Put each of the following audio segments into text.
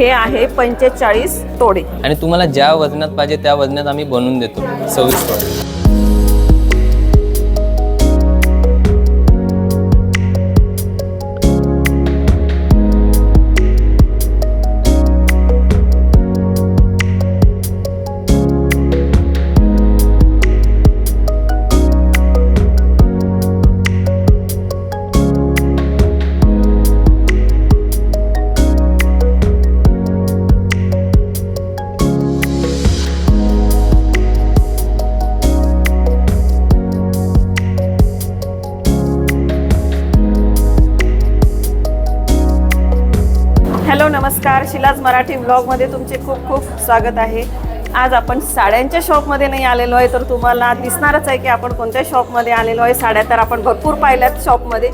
हे आहे पंचेचाळीस तोडे. आणि तुम्हाला ज्या वजनात पाहिजे त्या वजनात आम्ही बनवून देतो. सव्वीस तोडे. नमस्कार शिलाज मराठी ब्लॉगमध्ये तुमचे खूप खूप स्वागत आहे. आज आपण साड्यांच्या शॉपमध्ये नाही आलेलो आहे तर तुम्हाला दिसणारच आहे की आपण कोणत्या शॉपमध्ये आलेलो आहे. साड्या तर आपण भरपूर पाहिल्यात शॉपमध्ये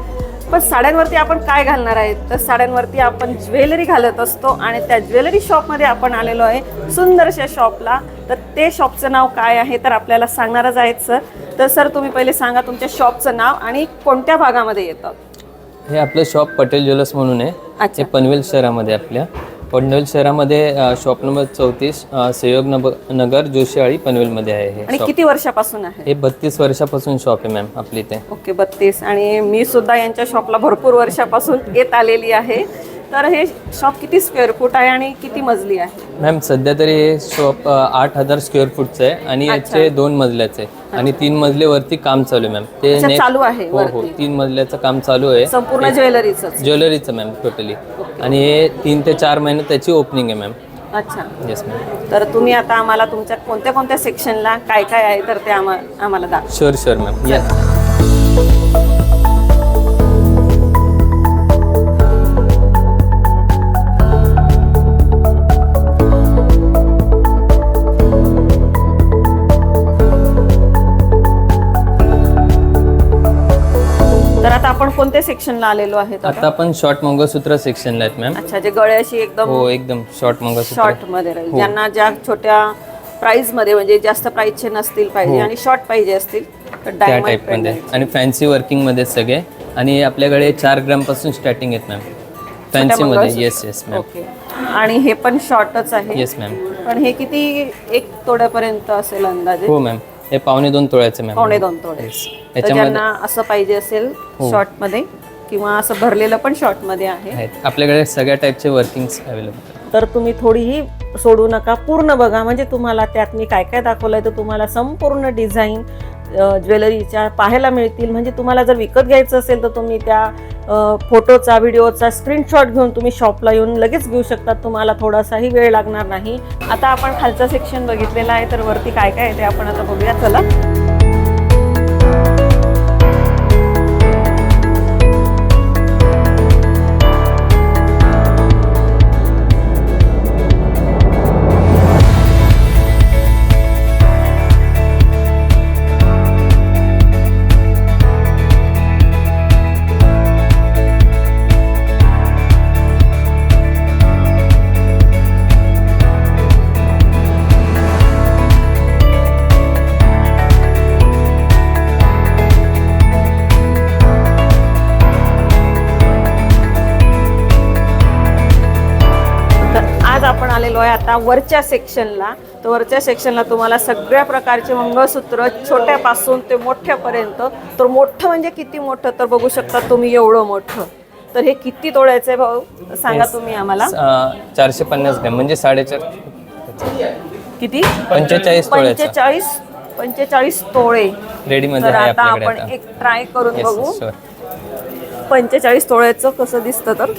पण साड्यांवरती आपण काय घालणार आहे? तर साड्यांवरती आपण ज्वेलरी घालत असतो आणि त्या ज्वेलरी शॉपमध्ये आपण आलेलो आहे सुंदरशा शॉपला तर ते शॉपचं नाव काय आहे तर आपल्याला सांगणारच आहेत सर तर सर तुम्ही पहिले सांगा तुमच्या शॉपचं नाव आणि कोणत्या भागामध्ये येतं? हे आपलं शॉप पटेल ज्वेलर्स म्हणून आहे. हे पनवेल शहरामध्ये आपल्या. पनवेल शहरामध्ये शॉप नंबर चौतीस सहयोग नगर जोशीआळी पनवेलमध्ये आहे हे आणि किती वर्षापासून आहे? हे बत्तीस वर्षापासून शॉप आहे मॅम आपली इथे ओके बत्तीस. आणि मी सुद्धा यांच्या शॉपला भरपूर वर्षापासून येत आलेली आहे. तर हे शॉप किती स्क्वेअर फूट आहे आणि किती मजली आहे? मॅम सध्या तरी हे शॉप आठ हजार स्क्वेअर फूटचं आहे आणि याचे दोन मजल्याचे. आहे आणि तीन मजलेवरती काम चालू आहे मॅम ते अच्छा, next- चालू आहे हो हो. तीन मजल्याचं काम चालू आहे. संपूर्ण ज्वेलरीच ज्वेलरीचं मॅम टोटली आणि हे तीन ते चार महिने त्याची ओपनिंग आहे मॅम अच्छा. येस मॅम तर तुम्ही आता आम्हाला तुमच्या कोणत्या कोणत्या सेक्शनला काय काय आहे तर ते आम्हा आम्हाला दाखवा. शुअर शुअर मॅम या कोणत्या सेक्शनला आलेलो आहेत आता? आपण शॉर्ट मंगळसूत्र सेक्शनला आहेत मॅम अच्छा जे गळ्याशी एकदम हो एकदम शॉर्ट मंगळसूत्र. शॉर्टमध्ये राहील. ज्यांना ज्या छोट्या प्राइसमध्ये म्हणजे जास्त प्राइसचे नसतील पाहिजे आणि शॉर्ट पाहिजे असतील तर हो. त्या डायमंड टाईपमध्ये आणि फॅन्सी वर्किंगमध्ये सगळे. आणि आपल्याकडे चार ग्रामपासून स्टार्टिंग आहेत मॅम फॅन्सीमध्ये मंगळसूत्र? येस येस मॅम ओके आणि हे पण शॉर्टच आहे. येस मॅम पण हे किती एक तोड्यापर्यंत असेल अंदाजे? हो मॅम हे पावणे दोन तोळ्याचे मॅम पावणे दोन तोडे तर ज्यांना असं पाहिजे असेल हो. शॉर्टमध्ये किंवा असं भरलेलं पण शॉर्टमध्ये आहे आपल्याकडे सगळ्या टाईपचे वर्किंग्स अवेलेबल तर तुम्ही थोडीही सोडू नका. पूर्ण बघा. म्हणजे तुम्हाला त्यात मी काय काय दाखवलंय तर तुम्हाला संपूर्ण डिझाईन ज्वेलरीच्या पाहायला मिळतील. म्हणजे तुम्हाला जर विकत घ्यायचं असेल तर तुम्ही त्या फोटोचा व्हिडिओचा स्क्रीनशॉट घेऊन तुम्ही शॉपला येऊन लगेच घेऊ शकता. तुम्हाला थोडासाही वेळ लागणार नाही. आता आपण खालचा सेक्शन बघितलेला आहे तर वरती काय काय आहे ते आपण आता बघूया. चला. आहे आता वरच्या सेक्शनला तर वरच्या सेक्शनला तुम्हाला सगळ्या प्रकारचे मंगळसूत्र छोट्यापासून ते मोठ्यापर्यंत. तर मोठं म्हणजे किती मोठं? तर बघू शकता तुम्ही एवढं मोठं. तर हे किती तोड्याचं आहे भाऊ? सांगा तुम्ही आम्हाला. चारशे पन्नास ग्रॅम म्हणजे साडेचार किती? पंचेचाळीस पंचेचाळीस पंचेचाळीस तोळे. रेडीमध्ये आता आपण एक ट्राय करून बघू. पंचेचाळीस तोळ्याचं कसं दिसतं तर?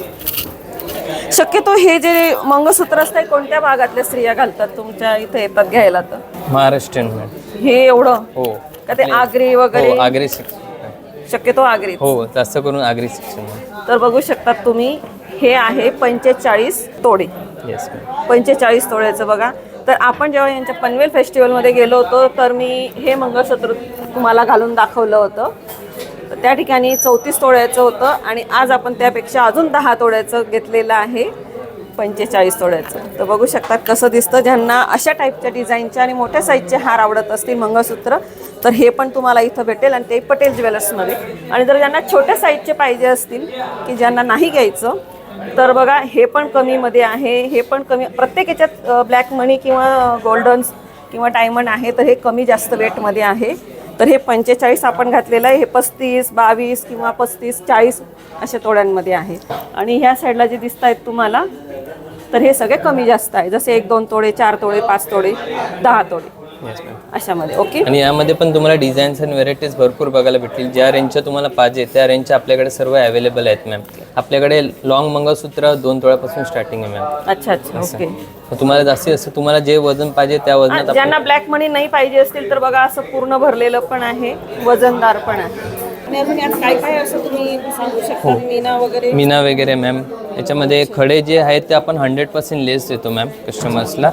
शक्यतो हे जे मंगळसूत्र असतात कोणत्या भागातल्या स्त्रिया घालतात? तुमच्या इथे येतात घ्यायला तर? महाराष्ट्रीयन हे एवढं? हो. का ते आगरी वगैरे? हो आगरी सेक्शन शक्यतो आगरी हो जास्त करून आगरी सेक्शन तर बघू शकतात तुम्ही हे आहे पंचेचाळीस तोडे. येस मॅम पंचेचाळीस तोळ्याचं बघा. तर आपण जेव्हा यांच्या पनवेल फेस्टिवलमध्ये गेलो होतो तर मी हे मंगळसूत्र तुम्हाला घालून दाखवलं होतं. त्या ठिकाणी चौतीस तोळ्याचं होतं आणि आज आपण त्यापेक्षा अजून दहा तोळ्याचं घेतलेलं आहे पंचेचाळीस तोळ्याचं. तर बघू शकतात कसं दिसतं. ज्यांना अशा टाईपच्या डिझाईनचे आणि मोठ्या साईजचे हार आवडत असतील मंगळसूत्र तर हे पण तुम्हाला इथं भेटेल आणि ते पटेल ज्वेलर्समध्ये. आणि जर ज्यांना छोट्या साईजचे पाहिजे असतील की ज्यांना नाही घ्यायचं तर बघा हे पण कमीमध्ये आहे. हे पण कमी प्रत्येक याच्यात ब्लॅक मनी किंवा गोल्डन्स किंवा डायमंड आहे तर हे कमी जास्त वेटमध्ये आहे. तर हे पंचेचाळीस आपण घातलेलं आहे. हे पस्तीस बावीस किंवा पस्तीस चाळीस अशा तोड्यांमध्ये आहे. आणि ह्या साईडला जे दिसत आहेत तुम्हाला तर हे सगळे कमी जास्त आहे. जसे एक दोन तोडे चार तोडे पाच तोडे दहा तोडे. अशामध्ये ओके आणि यामध्ये पण तुम्हाला डिझाईन्स आणि व्हेरायटीज भरपूर बघायला भेटतील. ज्या रेंजच्या तुम्हाला पाहिजे त्या रेंजच्या आपल्याकडे सर्व अवेलेबल आहेत मॅम आपल्याकडे लॉंग मंगळसूत्र दोन तोळ्यापासून स्टार्टिंग आहे मॅम अच्छा अच्छा ओके तुम्हाला जास्त तुम्हाला जे वजन पाहिजे त्या वजनात ज्यांना ब्लॅक मनी नाही पाहिजे असतील तर बघा असं पूर्ण भरलेलं पण आहे वजनदार पण आहे. आणि अजून यात काय काय असं तुम्ही सांगू शकता? मीना वगैरे? मीना वगैरे मॅम याच्यामध्ये खडे जे आहेत ते आपण हंड्रेड पर्सेंट लेस देतो मॅम कस्टमर्सला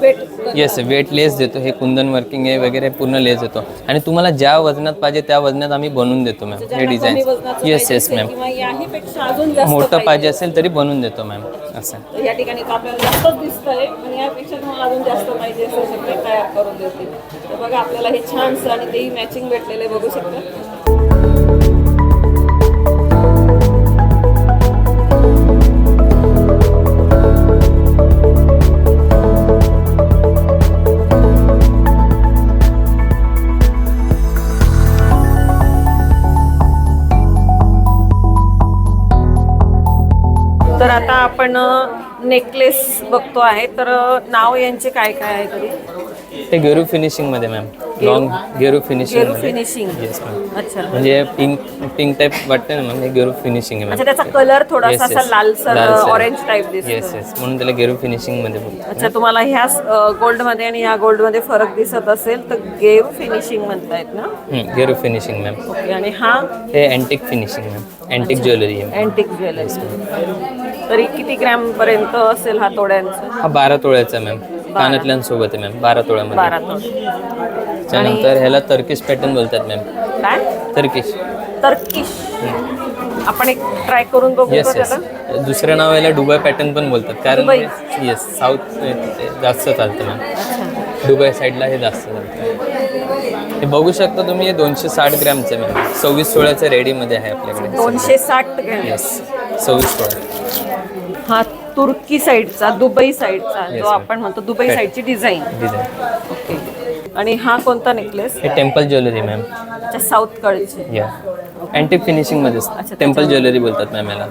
येस वेट लेस देतो. हे कुंदन वर्किंग आहे वगैरे पूर्ण लेस देतो. आणि तुम्हाला ज्या वजनात पाहिजे त्या वजनात आम्ही बनवून देतो मॅम हे डिझाईन येस येस मॅम किंवा याहीपेक्षा अजून जास्त मोठं पाहिजे असेल. तरी बनवून देतो मॅम असं. तर या ठिकाणी तर आपल्याला जास्तच दिसतंय आणि यापेक्षा तुम्हाला अजून जास्त पाहिजे असेल तर ते तयार करून देतील. तर बघा आपल्याला हे छानसं आणि तेही मॅचिंग भेटलेलं बघू शकता. तर आता आपण नेकलेस बघतो आहे. तर नाव यांचे काय काय आहे तरी ते गेरू फिनिशिंगमध्ये मॅम लॉंग गेरू फिनिशिंग गेरू फिनिशिंग येस मॅम अच्छा. म्हणजे पिंक पिंक टाईप वाटते ना मॅम हे गेरू फिनिशिंग आहे अच्छा मॅम त्याचा कलर थोडासा Yes, असा yes. लालसर लालसर. ऑरेंज टाईप दिसतो. येस येस म्हणून त्याला गेरू फिनिशिंगमध्ये अच्छा तुम्हाला ह्या गोल्डमध्ये आणि ह्या गोल्डमध्ये फरक दिसत असेल तर गेव फिनिशिंग म्हणतायत ना? हम्म, गेरू फिनिशिंग मॅम ओके आणि हा? हे antique finishing ma'am antique jewellery आहे. अँटिक ज्वेलरी तरी किती ग्रॅम पर्यंत असेल हा तोड्यांचा? हा बारा तोळ्याचा मॅम कानातल्यांसोबत आहे मॅम बारा तोळ्यामध्ये. त्यानंतर ह्याला तर्किश पॅटर्न बोलतात मॅम काय? तर्किश तर्किश आपण एक ट्राय करून बघू का येस येस त्याला. दुसऱ्या नाव याला दुबई पॅटर्न पण बोलतात. कारण दुबई. येस साऊथ जास्त चालतं मॅम अच्छा. दुबई साईडला हे जास्त चालतं. हे बघू शकता तुम्ही हे दोनशे साठ ग्रॅमचं मॅम सव्वीस सोळाचं रेडीमध्ये आहे आपल्याकडे. दोनशे साठ ग्रॅम. येस सव्वीस सोळा. हा तुर्की साईडचा दुबई साईडचा Yes, जो ma'am. आपण म्हणतो दुबई साईडची डिझाईन डिझाईन ओके आणि हा कोणता नेकलेस हे टेम्पल ज्वेलरी मॅम अच्छा साऊथ कडचे या अँटिक फिनिशिंगमध्येच टेम्पल ज्वेलरी बोलतात मॅम याला.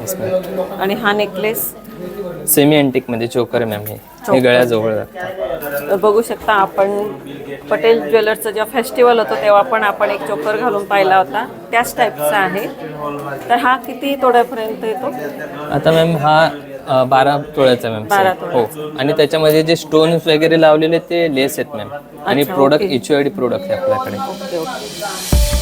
येस मॅम आणि हा नेकलेस सेमी अँटिकमध्ये चोकर आहे मॅम हे. हे गळ्याजवळ लागतं तर बघू शकता आपण पटेल ज्वेलर्सचं जेव्हा फेस्टिवल होतं तेव्हा पण आपण एक चोकर घालून पाहिला होता. त्याच टाईपचा आहे. तर हा किती तोड्यापर्यंत येतो? आता मॅम हा अ, बारा तोळ्याचा मॅम बारा हो. आणि त्याच्यामध्ये जे स्टोन्स वगैरे लावलेले ते लेस आहेत मॅम आणि अच्छा, प्रोडक्ट. एच प्रोडक्ट आहे आपल्याकडे. ओके ओके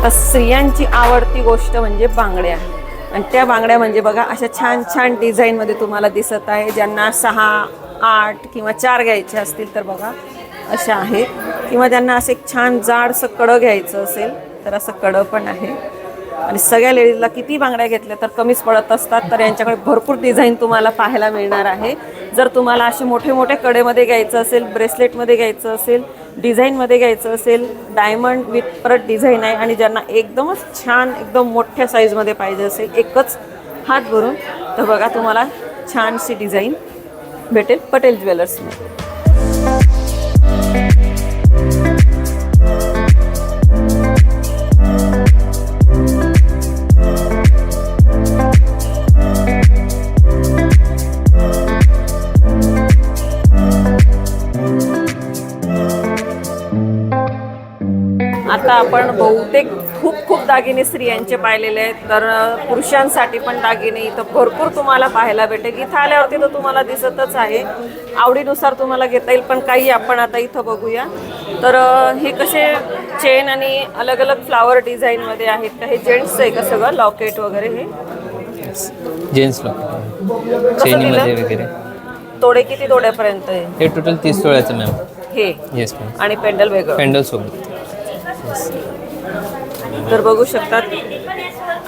आता स्त्रियांची आवडती गोष्ट म्हणजे बांगड्या. आणि त्या बांगड्या म्हणजे बघा अशा छान छान डिझाईनमध्ये तुम्हाला दिसत आहे. ज्यांना सहा आठ किंवा चार घ्यायचे असतील तर बघा अशा आहेत. किंवा ज्यांना असं एक छान जाडसं कडं घ्यायचं असेल तर असं कडं पण आहे. आणि सगळ्या लेडीजला किती बांगड्या घेतल्या तर कमीच पडत असतात तर यांच्याकडे भरपूर डिझाईन तुम्हाला पाहायला मिळणार आहे. जर तुम्हाला असे मोठे मोठे कडेमध्ये घ्यायचं असेल ब्रेसलेटमध्ये घ्यायचं असेल डिझाईनमध्ये घ्यायचं असेल डायमंड विथ परत डिझाईन आहे आणि ज्यांना एकदमच छान एकदम मोठ्या साईजमध्ये पाहिजे असेल एकच हात भरून तर बघा तुम्हाला छानशी डिझाईन भेटेल पटेल ज्वेलर्समध्ये. आता आपण बहुतेक खूप खूप दागिने स्त्रियांचे पाहिलेले आहेत. तर पुरुषांसाठी पण दागिने इथं भरपूर तुम्हाला पाहायला भेटेल. इथं आल्यावरती तर तुम्हाला दिसतच आहे. आवडीनुसार तुम्हाला घेता येईल पण काही आपण आता इथं बघूया. तर हे कसे चेन आणि अलग अलग फ्लावर डिझाईनमध्ये आहेत का? हे जेंट्स आहे का सगळं? लॉकेट वगैरे हे? जेंट्स लोक चेनीमध्ये वगैरे. तोडे किती तोड्यापर्यंत आहे? हे टोटल तीस तोळ्याचं मॅम हे. येस मॅम आणि पेंडल वेगळं? पॅन्डल सोबत तर बघू शकतात.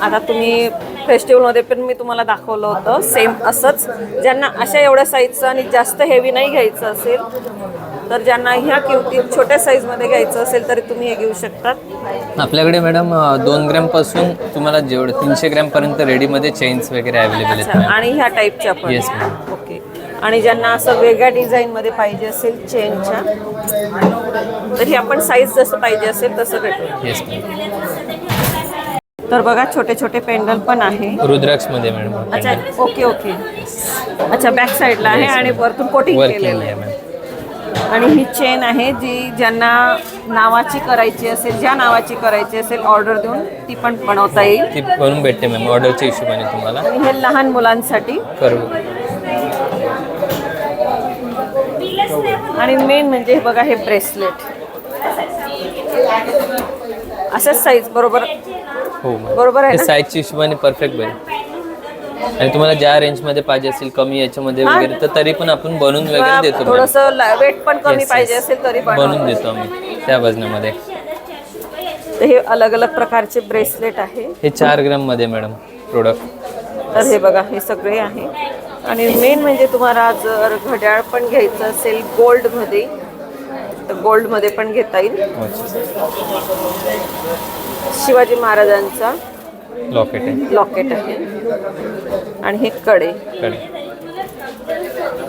आता तुम्ही फेस्टिवलमध्ये पण मी तुम्हाला दाखवलं होतं. सेम असंच. ज्यांना अशा एवढ्या साईजचं आणि जास्त हेवी नाही घ्यायचं असेल तर ज्यांना ह्या किमतीत छोट्या साईजमध्ये घ्यायचं असेल तरी तुम्ही हे घेऊ शकतात. आपल्याकडे मॅडम दोन ग्रॅमपासून तुम्हाला जेवढं तीनशे ग्रॅम पर्यंत रेडीमध्ये चेन्स वगैरे अवेलेबल आहेत आणि ह्या टाईपच्या पण. आणि ज्यांना असं वेगळ्या डिझाईनमध्ये पाहिजे असेल चेनच्या तर ही आपण साईज जसं पाहिजे असेल तसं मॅम तर बघा छोटे छोटे पेंडल पण आहे. रुद्राक्षमध्ये मॅडम अच्छा ओके ओके अच्छा बॅक साईडला आहे आणि वरतून कोटिंग केलेलं आहे. आणि ही चेन आहे जी ज्यांना नावाची करायची असेल ज्या नावाची करायची असेल ऑर्डर देऊन ती पण बनवता येईल. ती बनवून भेटते मॅम ऑर्डरच्या हिशोबाने तुम्हाला. हे लहान मुलांसाठी करू. आणि मेन म्हणजे हे बघा हे ब्रेसलेट असंच साईज बरोबर? हो बरोबर आहे साईजच्या हिशोबाने परफेक्ट बनेल आणि तुम्हाला ज्या रेंजमध्ये पाहिजे असेल कमी याच्यामध्ये. वगैरे तर तरी पण आपण बनवून वगैरे देतो. थोडस वेट पण कमी पाहिजे. असेल तरी बनवून बनवून देतो आम्ही त्या वजनामध्ये. तर हे अलग अलग प्रकारचे ब्रेसलेट आहे. हे चार ग्राममध्ये मॅडम प्रोडक्ट तर हे बघा हे सगळे आहे. आणि मेन म्हणजे तुम्हाला जर घड्याळ पण घ्यायचं असेल गोल्डमध्ये तर गोल्डमध्ये पण घेता येईल. शिवाजी महाराजांचा लॉकेट आहे. लॉकेट आहे. आणि हे कडे. कडे.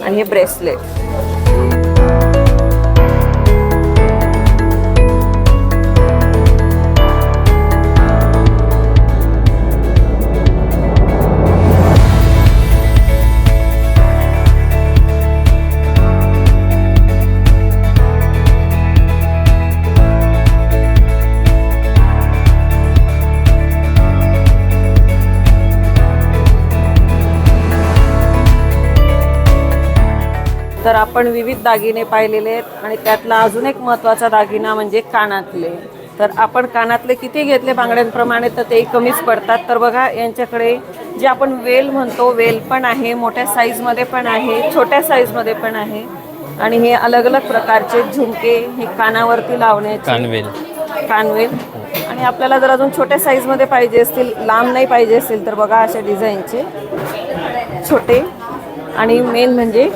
आणि हे ब्रेसलेट तर आपण विविध दागिने पाहिलेले आहेत आणि त्यातला अजून एक महत्त्वाचा दागिना म्हणजे कानातले. तर आपण कानातले किती घेतले बांगड्यांप्रमाणे? तर ते कमीच पडतात. तर बघा यांच्याकडे जे आपण वेल म्हणतो वेल पण आहे मोठ्या साईजमध्ये पण आहे छोट्या साईजमध्ये पण आहे. आणि हे अलग अलग प्रकारचे झुमके हे कानावरती लावण्याचे कानवेल. कानवेल. आणि आपल्याला जर अजून छोट्या साईजमध्ये पाहिजे असतील लांब नाही पाहिजे असेल तर बघा अशा डिझाईनचे छोटे. आणि मेन म्हणजे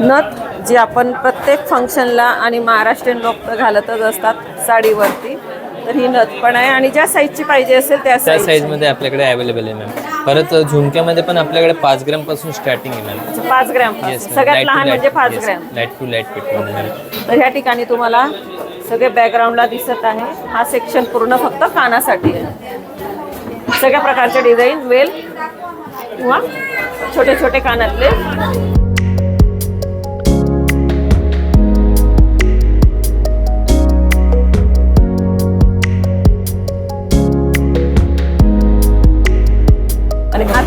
नथ जे आपण प्रत्येक फंक्शनला आणि महाराष्ट्रीयन लोक तर घालतच असतात साडीवरती तर ही नथ पण आहे आणि ज्या साईजची पाहिजे असेल त्या त्या साईज साईजमध्ये आपल्याकडे अवेलेबल आहे मॅम परत झुमक्यामध्ये पण आपल्याकडे पाच ग्रामपासून स्टार्टिंग आहे मॅम पाच ग्रॅम सगळ्यात लहान म्हणजे पाच gram. Light to light ma'am तर ह्या ठिकाणी तुम्हाला सगळे बॅकग्राऊंडला दिसत आहे. हा सेक्शन पूर्ण फक्त कानासाठी आहे. सगळ्या प्रकारचे डिझाईन वेल किंवा छोटे छोटे कानातले.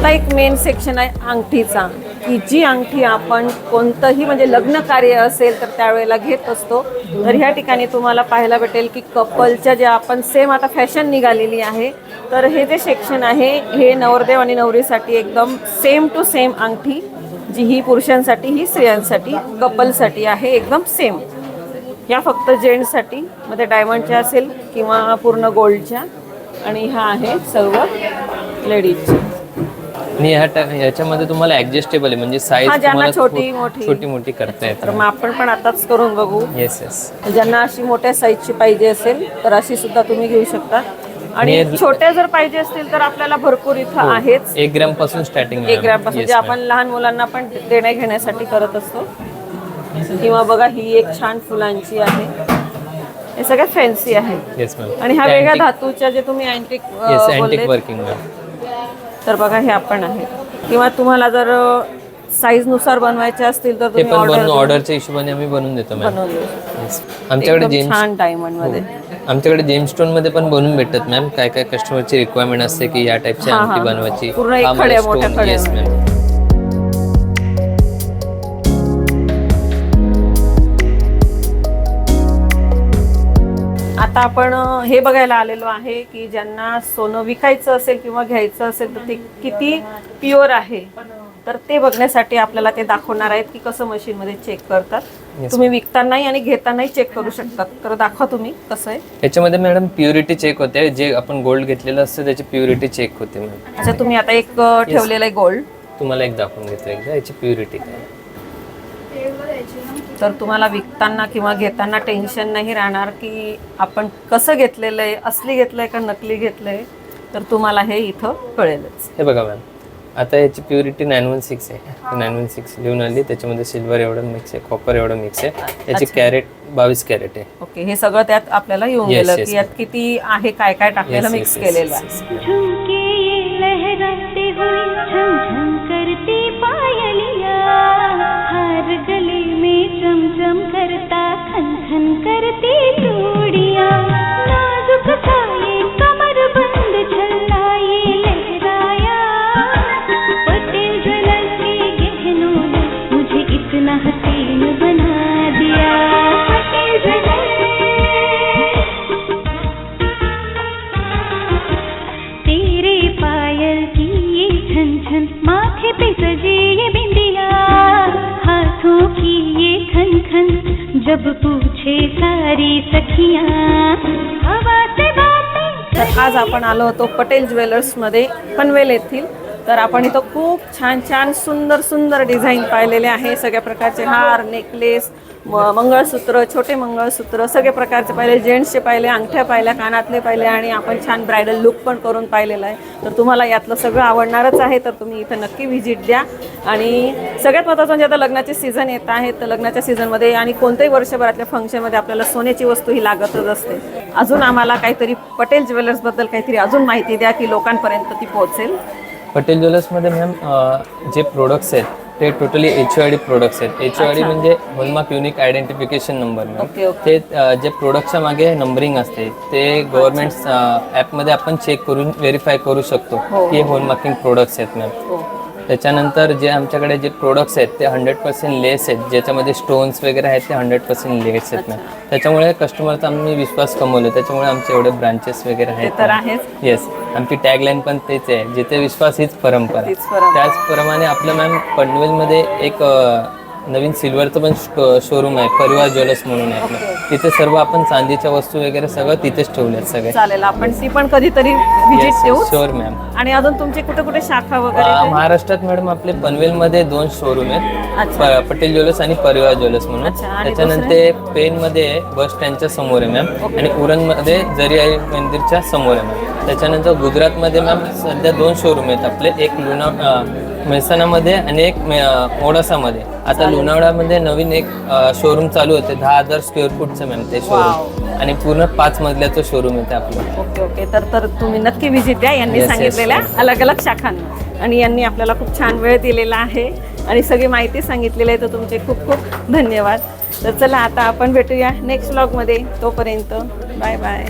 आता एक मेन सेक्शन आहे अंगठीचा. की जी अंगठी आपण कोणतंही म्हणजे लग्न कार्य असेल तर त्यावेळेला घेत असतो. तर ह्या ठिकाणी तुम्हाला पाहायला भेटेल की कपलच्या ज्या आपण सेम आता फॅशन निघालेली आहे तर हे जे सेक्शन आहे हे नवरदेव आणि नवरीसाठी एकदम सेम टू सेम अंगठी जी ही पुरुषांसाठी ही स्त्रियांसाठी कपलसाठी आहे एकदम सेम या फक्त जेंट्ससाठी मध्ये डायमंडच्या असेल किंवा पूर्ण गोल्डच्या आणि ह्या आहे सर्व लेडीजच्या आणि ह्या टा- ह्याच्यामध्ये तुम्हाला ऍडजस्टेबल आहे. म्हणजे साईज हा, ज्यांना तुम्हाला छोटी, मोठी. छोटी मोठी करता तर येते मग आपण पण आताच करून बघू. येस येस ज्यांना अशी मोठ्या साईजची पाहिजे असेल तर अशी सुद्धा तुम्ही घेऊ शकता. आणि आणि- छोट्या जर पाहिजे असतील तर आपल्याला भरपूर इथं आहेच. एक ग्रामपासून स्टार्टिंग एक ग्रॅमपासून जे आपण लहान मुलांना पण देण्या घेण्यासाठी करत असतो. किंवा बघा ही एक छान फुलांची आहे. हे सगळ्या फॅन्सी आहे. येस मॅम आणि ह्या वेगळ्या धातूच्या जे तुम्ही antique yes antique working ma'am तर बघा हे आपण आहे. किंवा तुम्हाला जर साईजनुसार बनवायचे असतील तर ते तुम्ही पण बनवून ऑर्डर ऑर्डरच्या हिशोबाने आम्ही बनवून देतो मॅम बनवून देऊ. शकता. येस आमच्याकडे एकदम जेम्स छान डायमंडमध्ये. आमच्याकडे जेम्स स्टोनमध्ये पण बनवून भेटतात मॅम काय काय कस्टमरची रिक्वायरमेंट असते की या टाईपची हा, अंगठी हा. बनवायची पूर्ण एक खड्या, मोठ्या मॅम आता आपण हे बघायला आलेलो आहे की ज्यांना सोनं विकायचं असेल किंवा घ्यायचं असेल तर ते किती प्युअर आहे तर ते बघण्यासाठी आपल्याला ते दाखवणार आहेत की कसं मशीनमध्ये चेक करतात. तुम्ही विकतानाही आणि घेतानाही चेक करू शकतात. तर दाखवा तुम्ही कसं आहे. याच्यामध्ये मॅडम प्युरिटी चेक होते जे आपण गोल्ड घेतलेलं असतं त्याची प्युरिटी चेक होते अच्छा तुम्ही आता एक ठेवलेलं आहे गोल्ड. तुम्हाला एक दाखवून घेतो एकदा याची प्युरिटी काय तर तुम्हाला विकताना किंवा घेताना टेन्शन नाही राहणार की आपण कसं घेतलेलं आहे असली घेतलंय का नकली घेतलंय तर तुम्हाला हे इथं कळेलच. हे बघा मॅम आता याची प्युरिटी नाईन वन सिक्स आहे. नाईन वन सिक्स लिहून आली त्याच्यामध्ये सिल्वर एवढं मिक्स आहे कॉपर एवढं मिक्स आहे. याची कॅरेट बावीस कॅरेट आहे. ओके हे सगळं त्यात आपल्याला येऊन Yes, गेलं yes, की यात किती आहे काय काय टाकलेलं Yes, मिक्स yes, yes, केलेलं yes, आहे. yes. झुमके ये लहराते हुए झम झम आज आपण आलो होतो पटेल ज्वेलर्समध्ये पनवेल येथील. तर आपण इथं खूप छान छान सुंदर सुंदर डिझाईन पाहिलेले आहे. सगळ्या प्रकारचे हार नेकलेस मंगळसूत्र छोटे मंगळसूत्र सगळे प्रकारचे पाहिले जेंट्सचे पाहिले अंगठ्या पाहिल्या कानातले पाहिले आणि आपण छान ब्रायडल लुक पण करून पाहिलेला आहे. तर तुम्हाला यातलं सगळं आवडणारच आहे तर तुम्ही इथं नक्की व्हिजिट द्या. आणि सगळ्यात महत्त्वाचं म्हणजे आता लग्नाचे सीझन येत आहेत तर लग्नाच्या सीझनमध्ये आणि कोणत्याही वर्षभरातल्या फंक्शनमध्ये आपल्याला सोन्याची वस्तू ही लागतच असते. अजून आम्हाला काहीतरी पटेल ज्वेलर्सबद्दल काहीतरी अजून माहिती द्या की लोकांपर्यंत ती पोहोचेल. पटेल ज्वेलर्समध्ये मॅम जे प्रोडक्ट्स आहेत ते totally H I D products आहेत. एच आय डी म्हणजे hallmark unique identification number ma'am okay okay ते अ, जे प्रोडक्टच्या मागे नंबरिंग असते ते गव्हर्नमेंट ॲपमध्ये आपण चेक करून व्हेरीफाय करू शकतो हो. की हे होलमार्किंग प्रोडक्ट्स आहेत मॅम हो. त्याच्यानंतर जे आमच्याकडे जे प्रोडक्ट्स आहेत ते हंड्रेड पर्सेंट लेस आहेत. ज्याच्यामध्ये स्टोन्स वगैरे आहेत ते हंड्रेड पर्सेंट लेस आहेत मॅम त्याच्यामुळे कस्टमरचा आम्ही विश्वास कमवलो. त्याच्यामुळे आमचे एवढे ब्रांचेस वगैरे तर आहेत आहेच. येस आमची टॅगलाईन पण तेच आहे. जिथे विश्वास हीच परंपरा. त्याचप्रमाणे आपलं मॅम पनवेलमध्ये एक नवीन सिल्वरचं पण शोरूम आहे परिवार ज्वेलर्स म्हणून आहे. आपलं तिथे सर्व आपण चांदीच्या वस्तू वगैरे सगळं तिथेच ठेवल्यात सगळे. चालेल आपण ती पण कधीतरी व्हिजिट देऊ. शुअर मॅम आणि अजून तुमचे कुठे कुठे शाखा वगैरे? महाराष्ट्रात मॅडम आपले पनवेलमध्ये दोन शोरूम आहेत. अच्छा. प- पटेल ज्वेलर्स आणि परिवार ज्वेलर्स म्हणून. अच्छा, आणि त्याच्यानंतर पेनमध्ये बस स्टँडच्या समोर आहे मॅम आणि उरणमध्ये जरियाई मंदिरच्या समोर आहे मॅम त्याच्यानंतर गुजरातमध्ये मॅम सध्या दोन शोरूम आहेत आपले. एक अं, मेहसाणामध्ये आणि एक मोडासामध्ये आता लोणावळ्यामध्ये नवीन एक शोरूम चालू होते. दहा हजार स्क्वेअर फूटचं मॅम ते शोरूम आणि पूर्ण पाच मजल्याचं शोरूम आहे ते आपलं. Okay okay. तर तर तुम्ही नक्की व्हिजिट द्या. यांनी Yes, yes, सांगितलेल्या अलग अलग शाखांना. आणि यांनी आपल्याला खूप छान वेळ दिलेला आहे. आणि सगळी माहिती सांगितलेली आहे तर तुमचे खूप खूप धन्यवाद. तर चला आता आपण भेटूया नेक्स्ट ब्लॉगमध्ये तोपर्यंत बाय बाय